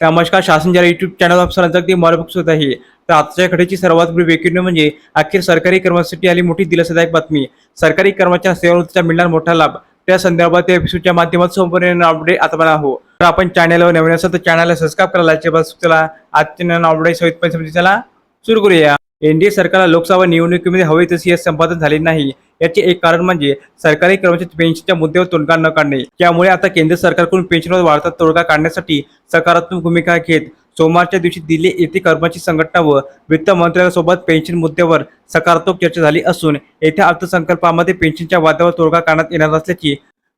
नमस्कार शासन ज्या युट्यूब चॅनल ऑप्शन अगदी मनपूक्त होत आहे. तर आजच्या घडीची सर्वात मोठी ब्रेकिंग म्हणजे अखेर सरकारी कर्मचाऱ्यांसाठी आली मोठी दिलासादायक बातमी. सरकारी कर्मचाऱ्या सेवानिवृत्तीचा मिळणार मोठा लाभ. त्या संदर्भात या एपिसोडच्या माध्यमातून संपूर्ण अपडेट आता मला हो तर आपण चॅनलवर नवीन असाल तर चॅनलला सबस्क्राईब करायला बस चला आजच्या अपडेट सहित पण चला सुरू करूया. एनडीए सरकारला लोकसभा निवडणुकीमध्ये हवे तशी संपादन झाले नाही. याचे एक कारण म्हणजे सरकारी कर्मचारी पेन्शनच्या मुद्द्यावर तोडगा न काढणे. त्यामुळे आता केंद्र सरकारकडून पेन्शनवर वाढता तोडगा काढण्यासाठी सकारात्मक भूमिका घेत सोमवारच्या दिवशी दिल्ली येथे कर्मचारी संघटना व वित्त मंत्र्यांसोबत पेन्शन मुद्द्यावर सकारात्मक चर्चा झाली असून येत्या अर्थसंकल्पामध्ये पेन्शनच्या वादावर तोडगा काढण्यात येणार असल्याची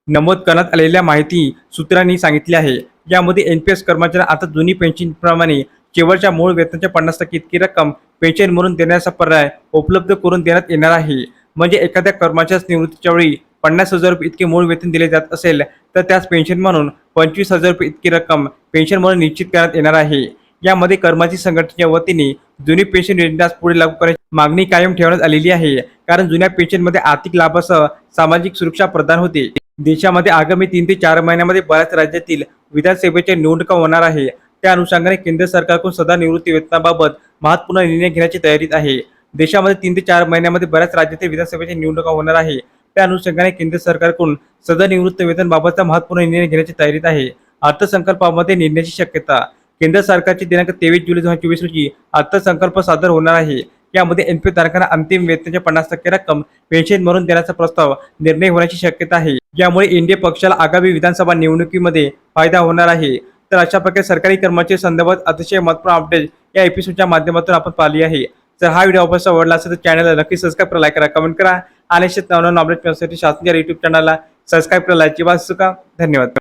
नमूद करण्यात आलेल्या माहिती सूत्रांनी सांगितली आहे. यामध्ये एनपीएस कर्मचाऱ्यांना आता जुनी पेन्शनप्रमाणे केवळच्या मूळ वेतनाच्या पन्नास टक्के इतकी रक्कम पेन्शन म्हणून देण्याचा पर्याय उपलब्ध करून देण्यात येणार आहे. म्हणजे एखाद्या कर्मचाऱ्यास निवृत्तीच्या वेळी पन्नास हजार रुपये इतके मूळ वेतन दिले जात असेल तर त्यास पेन्शन म्हणून पंचवीस हजार रुपये इतकी रक्कम पेन्शन म्हणून निश्चित करण्यात येणार आहे. यामध्ये कर्मचारी संघटनेच्या वतीने जुनी पेन्शन योजनास पुढे लागू करण्याची मागणी कायम ठेवण्यात आलेली आहे. कारण जुन्या पेन्शनमध्ये आर्थिक लाभासह सामाजिक सुरक्षा प्रदान होते. देशामध्ये आगामी तीन ते चार महिन्यामध्ये बऱ्याच राज्यातील विधानसभेच्या निवडणुका होणार आहे. त्या अनुषंगाने केंद्र सरकारकडून सदा निवृत्ती वेतनाबाबत महत्त्वपूर्ण निर्णय घेण्याची तयारीत आहे. देशामध्ये तीन ते चार महिन्यामध्ये बऱ्याच राज्यातील विधानसभेच्या निवडणुका होणार आहे. त्या अनुषंगाने केंद्र सरकारकडून सदर निवृत्त वेतनबाबतचा महत्त्वपूर्ण निर्णय घेण्याची तयारीत आहे. अर्थसंकल्पामध्ये निर्णयाची शक्यता. केंद्र सरकारची दिनांक तेवीस जुलै दोन हजार चोवीस रोजी अर्थसंकल्प सादर होणार आहे. यामध्ये एन पी धारकांना अंतिम वेतनाच्या पन्नास टक्के रक्कम पेन्शन म्हणून देण्याचा प्रस्ताव निर्णय होण्याची शक्यता आहे. यामुळे इंडिया पक्षाला आगामी विधानसभा निवडणुकीमध्ये फायदा होणार आहे. तर अशा प्रकारे सरकारी कर्मचारी संदर्भात अतिशय महत्त्वपूर्ण अपडेट या एपिसोडच्या माध्यमातून आपण पाहिली आहे. जर हा व्हिडिओ आपल्याला आवडला असेल तर चॅनलला नक्की सबस्क्राईब करा लाईक करा कमेंट करा. आणि असेच नवनवीन अपडेट मिळण्यासाठी शासनाच्या युट्यूब चॅनलला सबस्क्राईब करायला अजिबात चुका धन्यवाद.